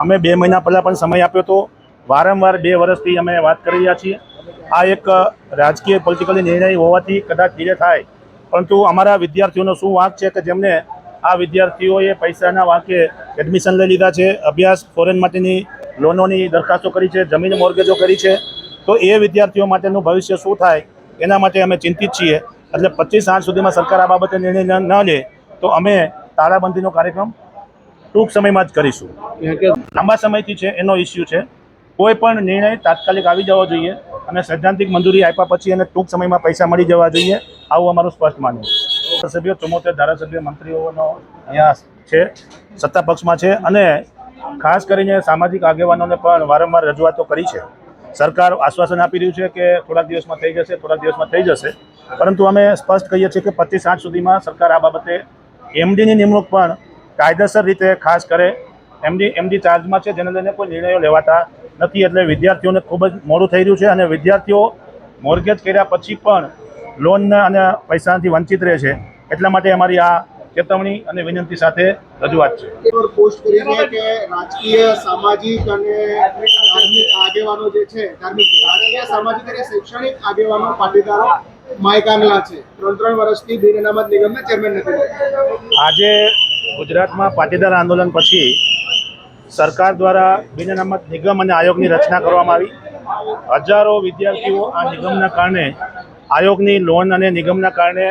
અમે બે મહિના પહેલાં પણ સમય આપ્યો હતો. વારંવાર બે વર્ષથી અમે વાત કરી રહ્યા છીએ. આ એક રાજકીય પોલિટિકલી નિર્ણય હોવાથી કદાચ ધીરે થાય. પરંતુ અમારા વિદ્યાર્થીઓનો શું વાંક છે કે જેમને આ વિદ્યાર્થીઓએ પૈસાના વાંકે એડમિશન લઈ લીધા છે, અભ્યાસ ફોરેન માટેની લોનોની દરખાસ્તો કરી છે, જમીન મોર્ગેજો કરી છે, તો એ વિદ્યાર્થીઓ માટેનું ભવિષ્ય શું થાય એના માટે અમે ચિંતિત છીએ. એટલે પચીસ આઠ સુધીમાં સરકાર આ બાબતે નિર્ણય ન- લે તો અમે તાળાબંધીનો કાર્યક્રમ ટૂંક સમયમાં જ કરીશું. લાંબા સમયથી છે, એનો ઇસ્યુ છે. કોઈ પણ નિર્ણય તાત્કાલિક આવી જવો જોઈએ અને સૈદ્ધાંતિક મંજૂરી આપ્યા પછી એને ટૂંક સમયમાં પૈસા મળી જવા જોઈએ, આવું અમારું સ્પષ્ટ માનવું સભ્યો ચુમ્મોતેર ધારાસભ્ય મંત્રીઓનો અહીંયા છે, સત્તા પક્ષમાં છે અને ખાસ કરીને સામાજિક આગેવાનોને પણ વારંવાર રજૂઆતો કરી છે. સરકાર આશ્વાસન આપી રહ્યું છે કે થોડાક દિવસમાં થઈ જશે, થોડાક દિવસમાં થઈ જશે. પરંતુ અમે સ્પષ્ટ કહીએ છીએ કે પચીસ આઠ સુધીમાં સરકાર આ બાબતે એમડીની નિમણૂક પણ કાયદેસર રીતે ખાસ કરે એમડી એમડી ચાર્જમાં છે જેને લઈને કોઈ નિર્ણયો લેવાતા નથી. એટલે વિદ્યાર્થીઓને ખૂબ જ મોડું થઈ રહ્યું છે અને વિદ્યાર્થીઓ મોર્ગેજ કર્યા પછી પણ લોનના અને પૈસાથી વંચિત રહે છે. એટલા માટે અમારી આ ચેતવણી અને વિનંતી સાથે રજૂઆત છે. પોસ્ટ કરી કે રાજકીય સામાજિક અને ધાર્મિક આગેવાનો જે છે ધાર્મિક રાજકીય સામાજિક અને શૈક્ષણિક આગેવાનો પાટીદારો માયકાંગલા છે. ત્રણ ત્રણ વર્ષથી બિન અનામત નિગમના ચેરમેન નથી. આજે ગુજરાતમાં પાટીદાર આંદોલન પછી સરકાર દ્વારા બિનનામત નિગમ અને આયોગની રચના કરવામાં આવી. હજારો વિદ્યાર્થીઓ આ નિગમના કારણે, આયોગની લોન અને નિગમના કારણે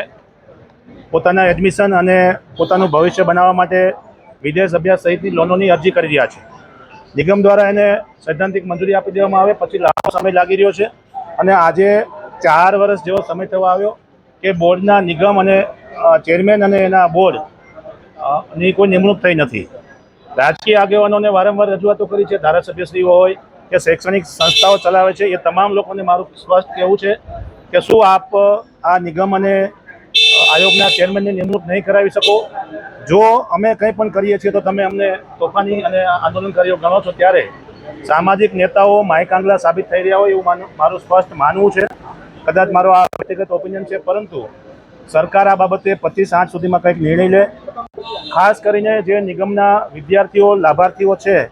પોતાના એડમિશન અને પોતાનું ભવિષ્ય બનાવવા માટે વિદેશ અભ્યાસ સહિતની લોનોની અરજી કરી રહ્યા છે. નિગમ દ્વારા એને સૈદ્ધાંતિક મંજૂરી આપી દેવામાં આવે, પછી લાંબો સમય લાગી રહ્યો છે અને આજે ચાર વર્ષ જેવો સમય થવા આવ્યો કે બોર્ડના નિગમ અને ચેરમેન અને એના બોર્ડ ની કોઈ નિમણૂક થઈ નથી. રાજકીય આગેવાનોને વારંવાર રજૂઆતો કરી છે, ધારાસભ્યશ્રીઓ હોય કે શૈક્ષણિક સંસ્થાઓ ચલાવે છે, એ તમામ લોકોને મારું સ્પષ્ટ કહેવું છે કે શું આપ આ નિગમ અને આયોગના ચેરમેનની નિમણૂક નહીં કરાવી શકો? જો અમે કંઈ પણ કરીએ છીએ તો તમે અમને તોફાની અને આંદોલનકારીઓ ગણો છો ત્યારે સામાજિક નેતાઓ માયકાંગલા સાબિત થઈ રહ્યા હોય એવું માનું, મારું સ્પષ્ટ માનવું છે. કદાચ મારો આ વ્યક્તિગત ઓપિનિયન છે, પરંતુ સરકાર આ બાબતે પચીસ આઠ સુધીમાં કંઈક નિર્ણય લે. ખાસ કરીને જે નિગમના વિદ્યાર્થીઓ, લાભાર્થીઓ છે,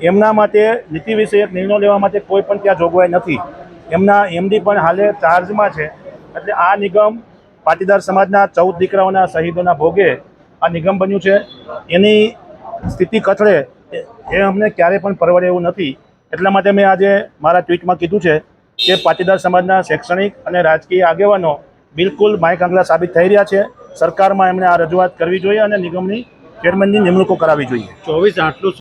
એમના માટે નીતિ વિષયક નિર્ણયો લેવા માટે કોઈ પણ ત્યાં જોગવાઈ નથી. એમના એમડી પણ હાલે ચાર્જમાં છે. એટલે આ નિગમ પાટીદાર સમાજના ચૌદ દીકરાઓના શહીદોના ભોગે આ નિગમ બન્યું છે. એની સ્થિતિ કથળે એ- અમને ક્યારે પણ પરવડે એવું નથી. એટલા માટે મેં આજે મારા ટ્વીટમાં કીધું છે કે પાટીદાર સમાજના શૈક્ષણિક અને રાજકીય આગેવાનો બિલકુલ માયકાંગલા સાબિત થઈ રહ્યા છે. સરકારમાં એમણે આ રજૂઆત કરવી જોઈએ અને નિગમની ચેરમેનની નિમણૂકો કરાવવી જોઈએ. ચોવીસ આટલું